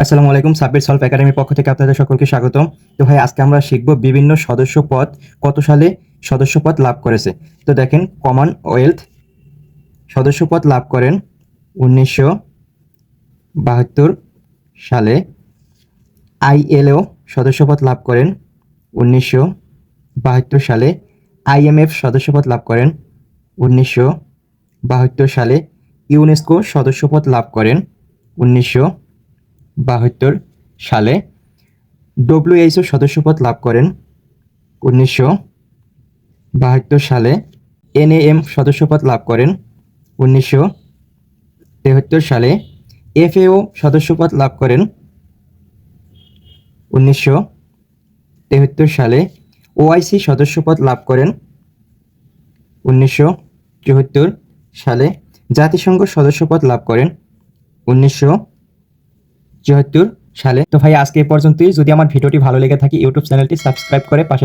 আসসালামু আলাইকুম, সাব্বির সলভ একাডেমির পক্ষ থেকে আপনাদের সকলকে স্বাগতম। তো ভাই, আজকে আমরা শিখব বিভিন্ন সদস্য পদ কত সালে সদস্য পদ লাভ করেছে। তো দেখেন কমনওয়েলথ সদস্য পদ লাভ করেন উনিশশো বাহাত্তর সালে। আইএলও সদস্যপদ লাভ করেন উনিশশো বাহাত্তর সালে। আইএমএফ সদস্যপদ লাভ করেন উনিশশো বাহাত্তর সালে। ইউনেস্কো সদস্যপদ লাভ করেন উনিশশো বাহাত্তর সালে ডব্লিউএইচও সদস্যপদ লাভ করেন উনিশশো বাহাত্তর সালে এনএএম সদস্যপদ লাভ করেন উনিশশো তেহাত্তর সালে এফএও সদস্যপদ লাভ করেন উনিশশো তেহাত্তর সালে ওআইসি সদস্যপদ লাভ করেন উনিশশো চুয়াত্তর সালে জাতিসংঘ সদস্যপদ লাভ করেন উনিশশো চুয়াত্তর সালে। তো ভাই, আজকে এই পর্যন্তই। যদি আমার ভিডিওটি ভালো লেগে থাকে, ইউটিউব চ্যানেলটি সাবস্ক্রাইব করে পাশে